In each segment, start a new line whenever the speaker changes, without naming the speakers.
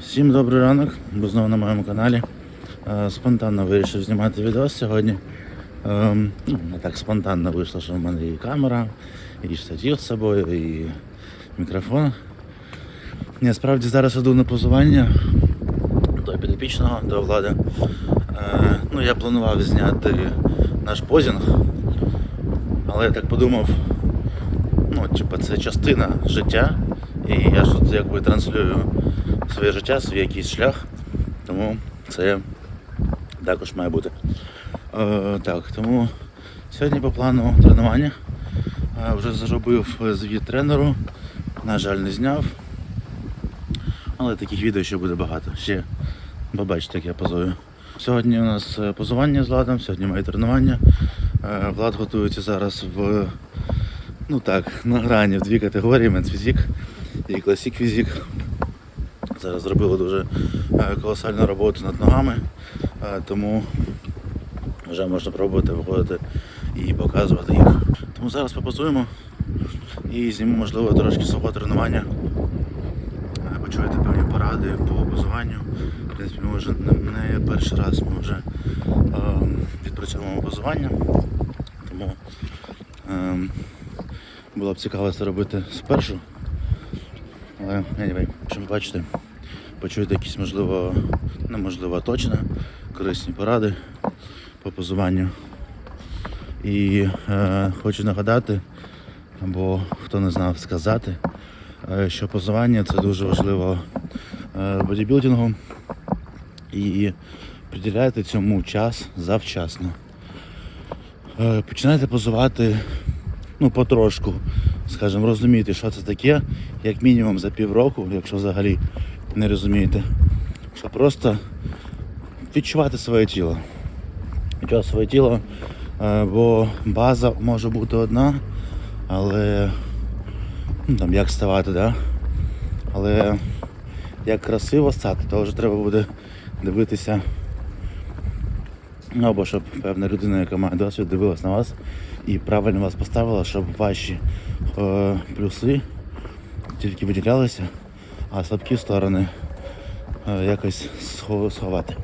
Всім добрий ранок, бо знову на моєму каналі. Е, Спонтанно вирішив знімати відео сьогодні. Ем, Ну, не так спонтанно вийшло, що в мене і камера, і штатив з собою, і мікрофон. Я справді зараз іду на позування до підопічного, до влади. Е, Ну, я планував зняти наш позінг, але я так подумав, ну, типу, це частина життя. І я ж тут якби транслюю своє життя, свій якийсь шлях. Тому це також має бути. Е, так, тому сьогодні по плану тренування е, вже зробив звіт тренеру. На жаль, не зняв. Але таких відео ще буде багато. Ще побачите, як я позую. Сьогодні у нас е, позування з Владом, сьогодні моє тренування. Е, Влад готується зараз в ну так, на грані в дві категорії менсфізік і класік фізік. Зараз зробили дуже е, колосальну роботу над ногами, е, тому вже можна пробувати виходити і показувати їх. Тому зараз попозуємо і зніму, можливо, трошки свого тренування. Е, Почуєте певні поради по позуванню. В принципі, ми вже не, перший раз ми вже е, відпрацьовуємо позування. Тому е, було б цікаво це робити спершу. Але anyway, чим бачите, почуєте якісь можливо, неможливо точно, корисні поради по позуванню. І е, хочу нагадати, або хто не знав сказати, е, що позування це дуже важливо е, бодібілдингу і приділяйте цьому час завчасно. Е, Починайте позувати ну, потрошку, скажімо, розуміти, що це таке, як мінімум за півроку, якщо взагалі не розумієте. Щоб просто відчувати своє тіло. Відчувати своє тіло, е, бо база може бути одна, але ну, там як ставати, да? але як красиво стати, то вже треба буде дивитися. Ну, або щоб певна людина, яка має досвід, дивилась на вас і правильно вас поставила, щоб ваші е, плюси тільки виділялися, а слабкі сторони е, якось сховати.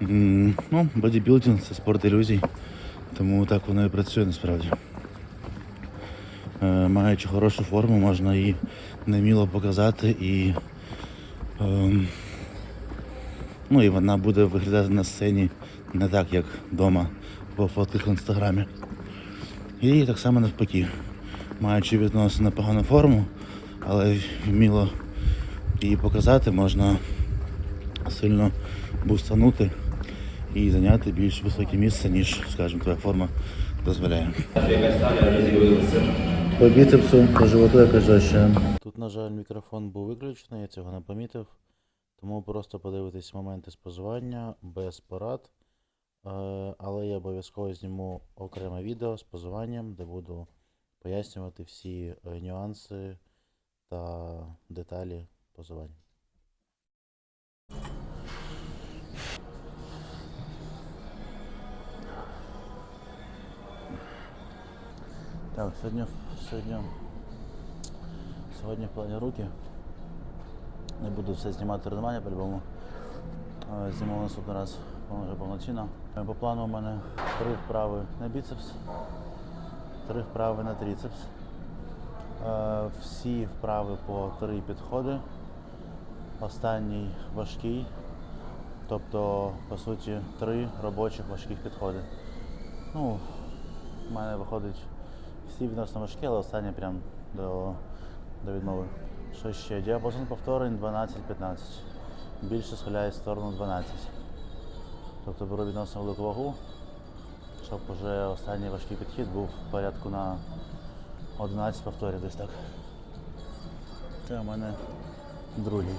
Ну, бодібілдинг це спорт ілюзій, тому так воно і працює насправді. Е, Маючи хорошу форму, можна її неміло показати і, ем, ну, і вона буде виглядати на сцені не так, як вдома по фотках в інстаграмі. І так само навпаки, маючи відносно непогану форму, але вміло її показати, можна сильно бустанути і зайняти більш високе місце, ніж, скажімо, твоя форма дозволяє. По біцепсу, по животу якось жорстче. Тут, на жаль, мікрофон був виключений, я цього не помітив. Тому просто подивитись моменти спозування без порад. Е, Але я обов'язково зніму окреме відео з позуванням, де буду пояснювати всі е, нюанси та деталі позування. Так, сьогодні, сьогодні, сьогодні в плані руки. Не буду все знімати тренування по-любому. Е, Зніму наступний раз вже повноцінно. Е, По плану у мене три вправи на біцепс, три вправи на трицепс. Е, Всі вправи по три підходи. Останній важкий. Тобто, по суті, три робочих важких підходи. Ну, в мене виходить всі відносно важкі, але останній прям до, до відмови. Що ще? Діапазон повторень 12-15. Більше схиляє в сторону 12. Тобто беру відносно велику вагу, щоб вже останній важкий підхід був в порядку на 11 повторів десь так. Це у мене другий.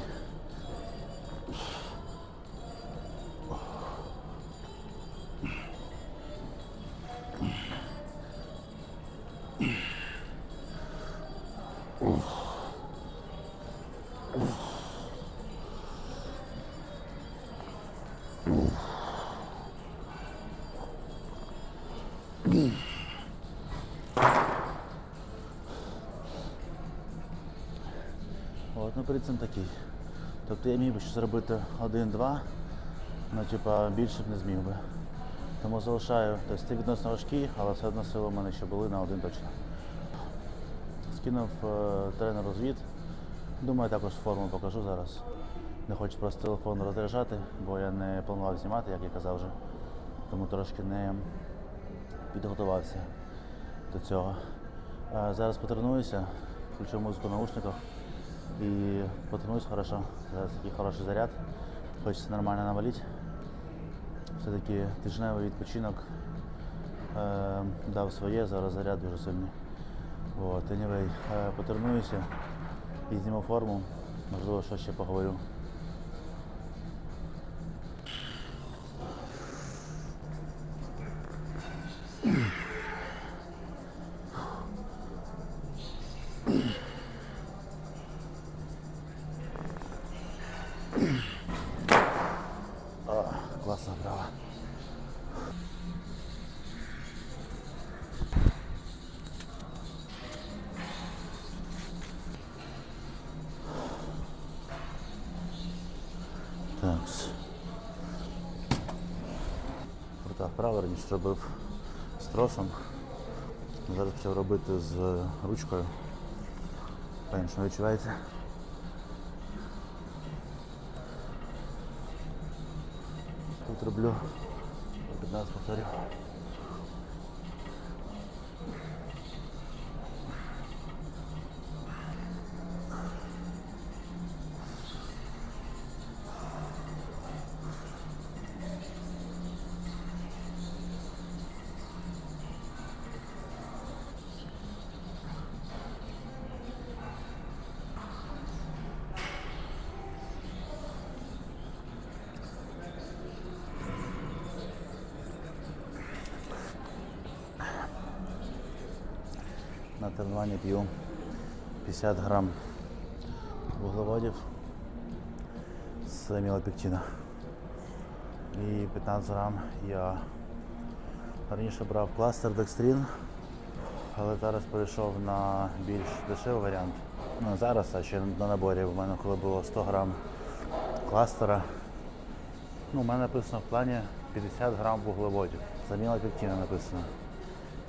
От, ну принцип такий. Тобто я міг би ще зробити один-два, ну типа більше б не зміг би. Тому залишаю. Тобто це відносно важкі, але все одно сили в мене ще були на один точно. Скинув е, тренеру звіт. Думаю, також форму покажу зараз. Не хочу просто телефон розряджати, бо я не планував знімати, як я казав вже. Тому трошки не підготувався до цього. Е, Зараз потренуюся, включу музику в наушниках і потянусь хорошо. Такий хороший заряд. Хочеться нормально навалити. Все-таки тижневий відпочинок е, дав своє, зараз заряд дуже сильний. От, anyway, е, потернуюся і зніму форму. Можливо, що ще поговорю. Класна права. Так. Крута вправа раніше робив з тросом. Зараз почав робити з ручкою. По-іншому відчувається. Роблю 15 повторів. Тренуванні п'ю 50 грам вуглеводів з мілопектина. І 15 грам я раніше брав кластер декстрін, але зараз перейшов на більш дешевий варіант. Ну, зараз, а ще на наборі. У мене коли було 100 грам кластера. Ну, у мене написано в плані 50 грам вуглеводів. За мілопектина написано.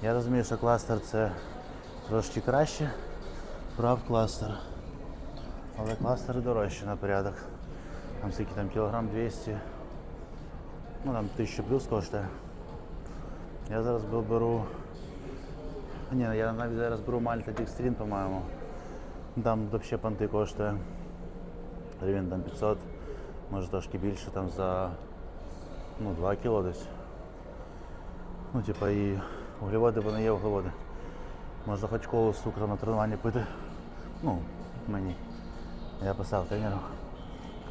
Я розумію, що кластер це трошки краще. Брав кластер. Але кластери дорожчі на порядок. Там скільки там кілограм 200. Ну там 1000 плюс коштує. Я зараз беру. Ні, я навіть зараз беру Мальта Декстрін, по-моєму. Там взагалі панти коштує. Гривень там 500, може трошки більше там за ну, 2 кіло десь. Ну, типа і углеводи вони є углеводи. Можна хоч коло з цукром на тренуванні пити. Ну, мені. Я писав тренеру.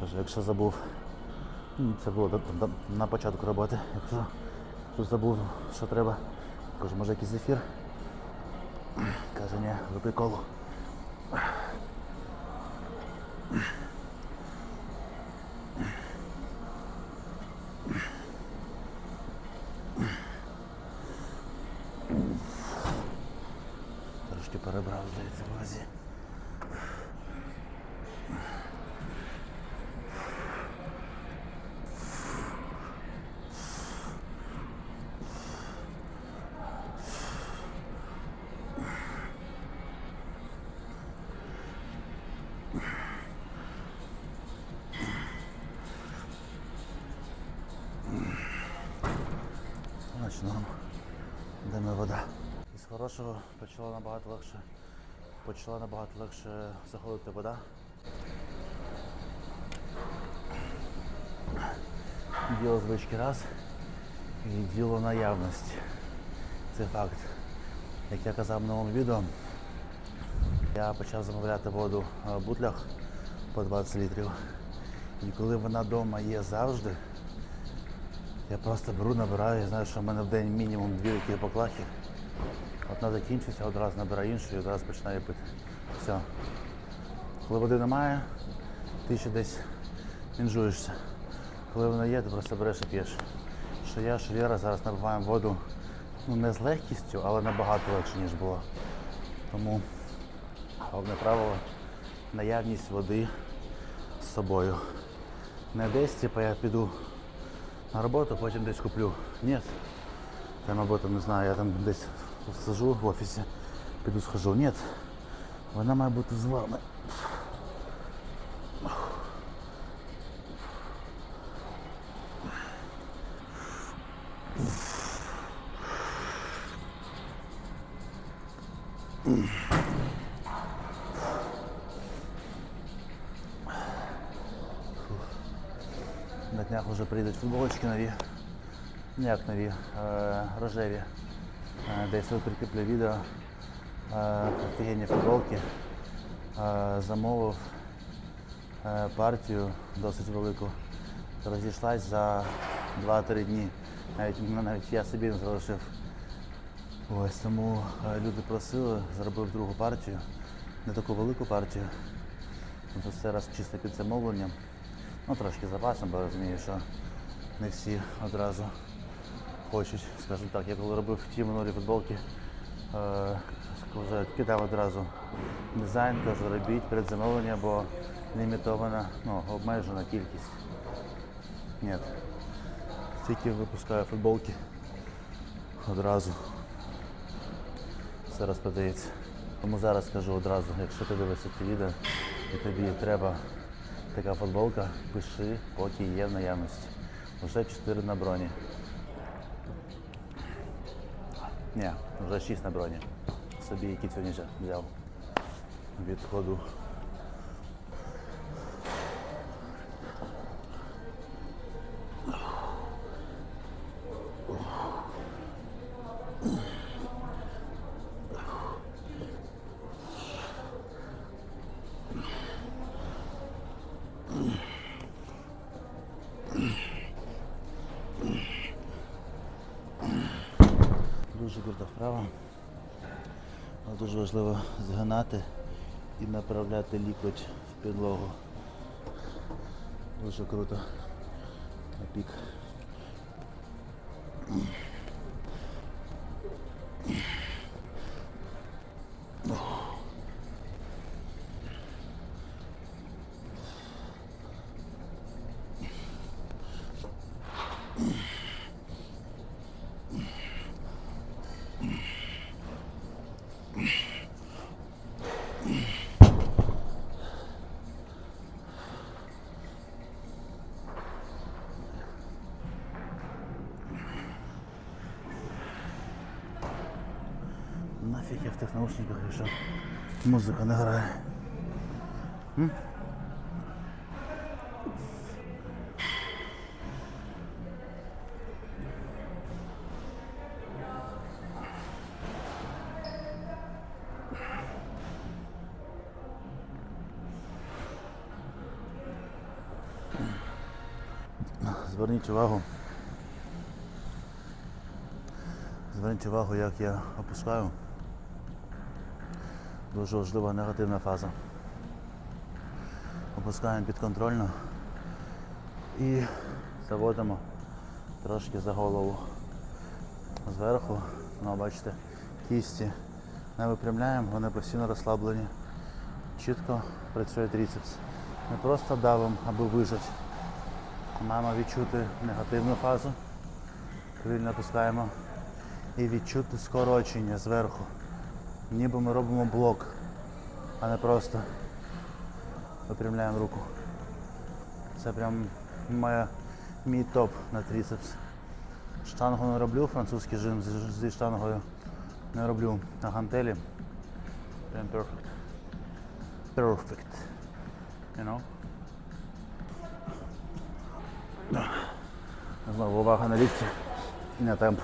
Кажу, якщо забув. Ну, Це було на початку роботи. Якщо забув, що треба. Кажу, може якийсь зефір. Каже, ні, випий колу. Трошки перебрав, здається, в вазі. Значить, норм. Де моя вода? Із хорошого почала набагато легше. Почала набагато легше заходити вода. Діло звички раз і діло наявності. Це факт. Як я казав в новому відео, я почав замовляти воду в бутлях по 20 літрів. І коли вона вдома є завжди, я просто беру, набираю, я знаю, що в мене в день мінімум дві такі баклахи. Одна закінчиться, одразу набираю іншу і одразу починаю пити. Все. Коли води немає, ти ще десь інжуєшся. Коли вона є, ти просто береш і п'єш. Що я, що Віра зараз набиваємо воду ну, не з легкістю, але набагато легше, ніж було. Тому головне правило наявність води з собою. Не десь, типу, я піду на роботу, потім десь куплю. Ні. Там там, не знаю, я там десь сижу в офісі, піду схожу. Ні. Вона має бути з вами. На днях вже прийдуть футболочки нові. Ну, Як нові, е, рожеві. Е, Десь тут прикріплю відео. Е, Офігенні футболки. Е, Замовив партію досить велику. Розійшлась за 2-3 дні. Навіть, ну, навіть я собі не залишив. Ось тому люди просили, зробив другу партію, не таку велику партію. Це раз чисто під замовленням. Ну, трошки запасом, бо розумію, що не всі одразу хочуть, скажімо так, я коли робив ті минулі футболки, е, кидав одразу дизайн, кажу, робіть перед замовленням, бо лімітована, ну, обмежена кількість. Ні. Тільки випускаю футболки одразу. Все розпродається. Тому зараз скажу одразу, якщо ти дивишся це відео і тобі треба така футболка, пиши, поки є в наявності. Вже 4 на броні. Ні, вже 6 на броні. Собі які сьогодні вже взяв від Крута вправа. Але Дуже важливо згинати і направляти лікоть в підлогу. Дуже круто. На пік. Я в тих наушниках, якщо музика не грає. М? Зверніть увагу. Зверніть увагу, як я опускаю. Дуже важлива негативна фаза. Опускаємо підконтрольно і заводимо трошки за голову. Зверху, ну, бачите, кісті не випрямляємо, вони постійно розслаблені. Чітко працює тріцепс. Не просто давимо, аби вижати. Маємо відчути негативну фазу. Повільно опускаємо і відчути скорочення зверху. Ніби ми робимо блок, а не просто випрямляємо руку. Це прям моя, мій топ на тріцепс. Штангу не роблю, французький жим зі, штангою не роблю на гантелі. Прям perfect. Perfect. You know? Знову увага на лікті і на темп.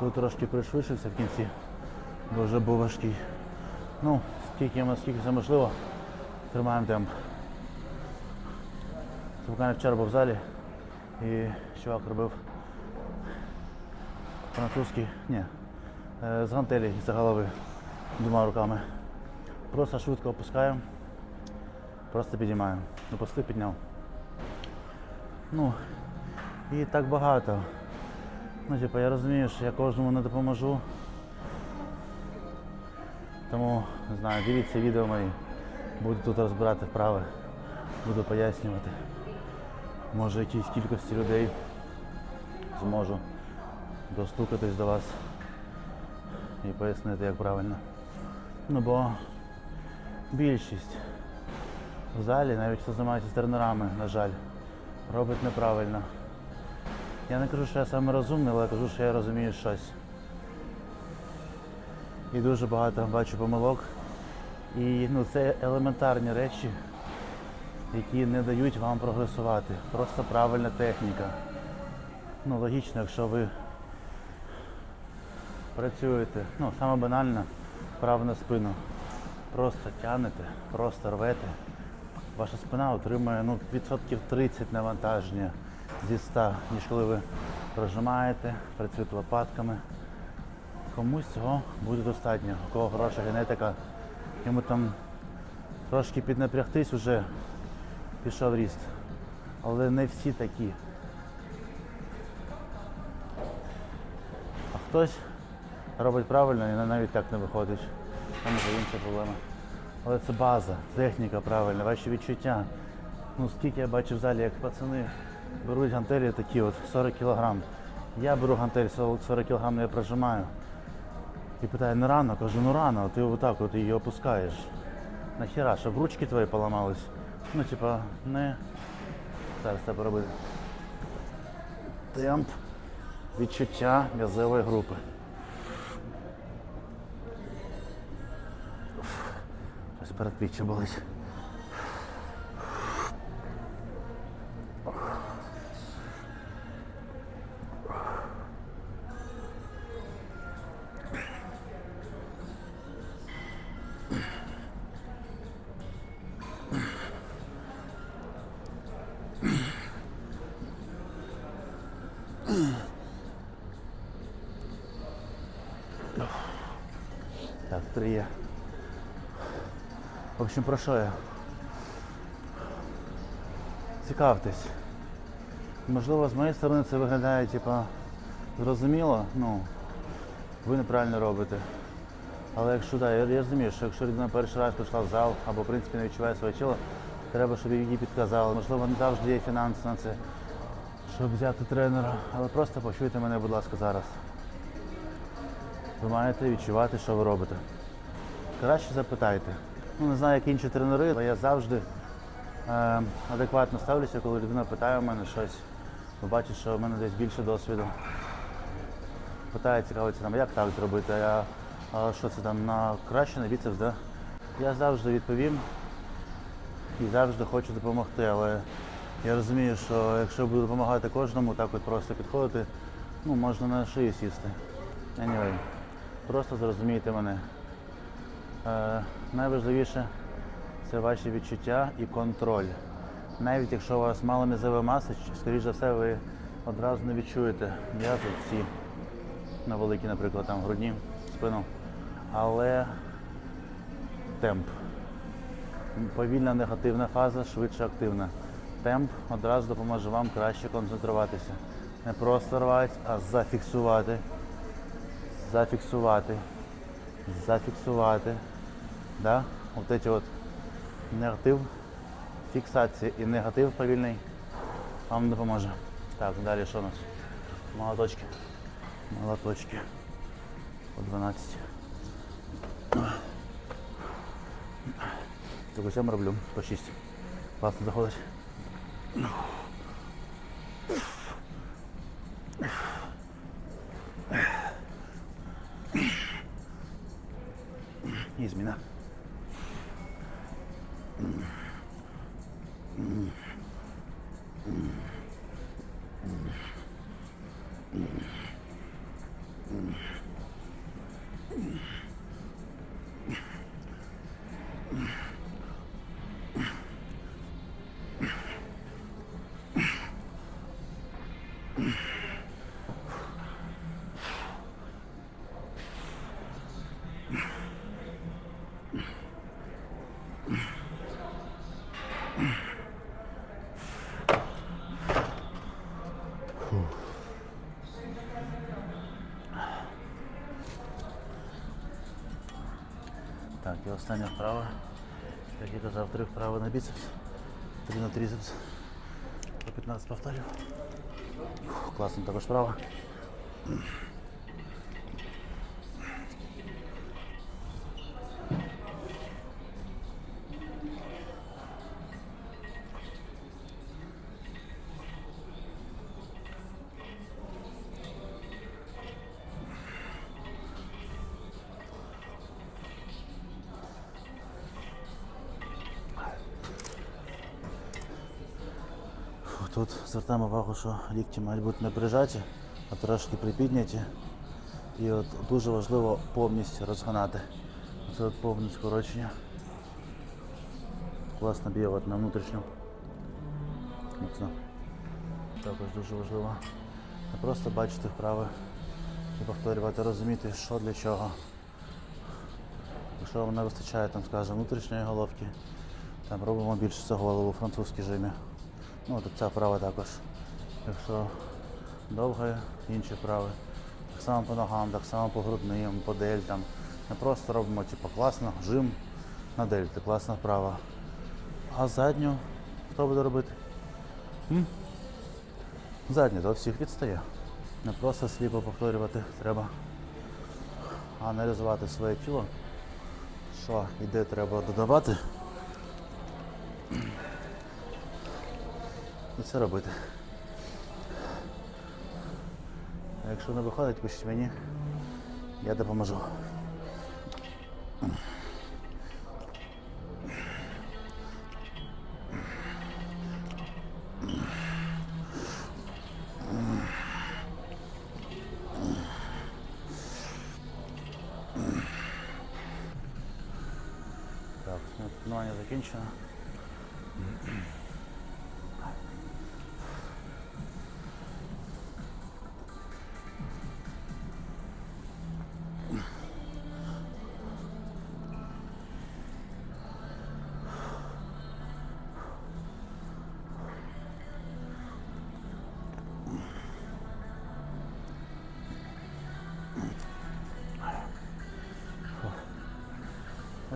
Коли трошки пришвидшився в кінці, бо вже був важкий. Ну, скільки, скільки це можливо, тримаємо темп. Буквально вчора був в залі і чувак робив французький, ні, е, з гантелі з голови двома руками. Просто швидко опускаємо, просто підіймаємо. Опустив, підняв. Ну, і так багато. Ну, типу, я розумію, що я кожному не допоможу. Тому, не знаю, дивіться відео мої. Буду тут розбирати вправи, буду пояснювати. Може якійсь кількості людей зможу достукатись до вас і пояснити, як правильно. Ну бо більшість в залі, навіть хто займається тренерами, на жаль, робить неправильно. Я не кажу, що я саме розумний, але я кажу, що я розумію щось. І дуже багато бачу помилок. І ну, це елементарні речі, які не дають вам прогресувати. Просто правильна техніка. Ну, логічно, якщо ви працюєте, ну, саме банально, право на спину. Просто тянете, просто рвете. Ваша спина отримує ну, відсотків 30 навантаження зі 100, ніж коли ви прожимаєте, працюєте лопатками. Комусь цього буде достатньо. У кого хороша генетика, йому там трошки піднапрягтись вже пішов ріст. Але не всі такі. А хтось робить правильно і навіть так не виходить. Там вже інша проблема. Але це база, техніка правильна, ваші відчуття. Ну скільки я бачу в залі, як пацани беруть гантелі такі от 40 кг. Я беру гантель 40 кг, я прожимаю. І питає, не рано, кажу, ну рано, ти отак от її опускаєш. Нахіра, щоб ручки твої поламались. Ну, типа, не зараз це поробити. Темп відчуття м'язової групи. Ось передпліччя болить. Общем, про що я? Цікавтесь. Можливо, з моєї сторони це виглядає, типа, зрозуміло, ну, ви неправильно робите. Але якщо да, я, я розумію, що якщо людина перший раз прийшла в зал або в принципі не відчуває своє тіло, треба, щоб їй підказали. Можливо, не завжди є фінанси на це, щоб взяти тренера. Але просто почуйте мене, будь ласка, зараз. Ви маєте відчувати, що ви робите. Краще запитайте. Ну, не знаю, як інші тренери, але я завжди е, адекватно ставлюся, коли людина питає у мене щось. Бо бачить, що в мене десь більше досвіду. Питає, цікавиться, там, як так зробити, а а що це там на краще на біцепс, да? Я завжди відповім і завжди хочу допомогти, але я розумію, що якщо буду допомагати кожному, так от просто підходити, ну можна на шию сісти. Anyway, просто зрозумійте мене. Е, найважливіше це ваші відчуття і контроль. Навіть якщо у вас мало м'язової маси, скоріш за все, ви одразу не відчуєте м'язи всі на великі, наприклад, там грудні, спину. Але темп. Повільна негативна фаза, швидше активна. Темп одразу допоможе вам краще концентруватися. Не просто рвати, а зафіксувати. Зафіксувати. Зафіксувати. Да? От эти от негатив, фіксація і негатив повільний вам допоможе. Так, далі що у нас? Молоточки. Молоточки. По 12. Тільки цьому роблю по 6. Класно заходить. Остання вправа. Як я казав, три вправи на біцепс, три на трицепс. По 15 повторів. Фух, Класно також вправа. Тут звертаємо увагу, що лікті мають бути не прижаті, а трошки припідняті. І от дуже важливо повністю розгинати. Це от повне скорочення. Класно б'є от на внутрішню. Міцно. Також дуже важливо не просто бачити вправи і повторювати, розуміти, що для чого. Якщо вам не вистачає, там, скажімо, внутрішньої головки, там робимо більше цього голову у французькій жимі. Ну, от ця вправа також. Якщо довга, інші вправи. Так само по ногам, так само по грудним, по дельтам. Не просто робимо типу, класно, жим на дельти, класна вправа. А задню хто буде робити? М? Задню, то всіх відстає. Не просто сліпо повторювати треба аналізувати своє тіло, що і де треба додавати. І це робити. А якщо не виходить, пишіть мені, я допоможу. Так, ну, тренування закінчено.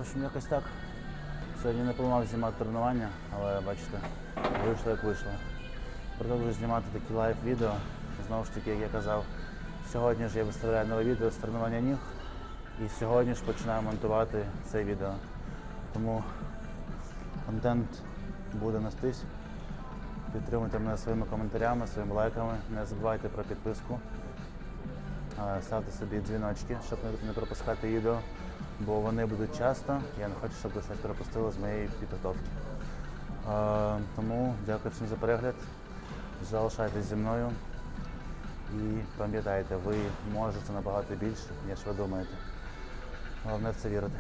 Общем, якось так. Сьогодні не планував знімати тренування, але бачите, вийшло як вийшло. Продовжую знімати такі лайв-відео. Знову ж таки, як я казав, сьогодні ж я виставляю нове відео з тренування ніг. І сьогодні ж починаю монтувати це відео. Тому контент буде нестись. Підтримуйте мене своїми коментарями, своїми лайками. Не забувайте про підписку. Е, Ставте собі дзвіночки, щоб не- не пропускати відео, бо вони будуть часто. Я не хочу, щоб ви щось пропустили з моєї підготовки. Е, Тому дякую всім за перегляд. Залишайтесь зі мною і пам'ятайте, ви можете набагато більше, ніж ви думаєте. Головне в це вірити.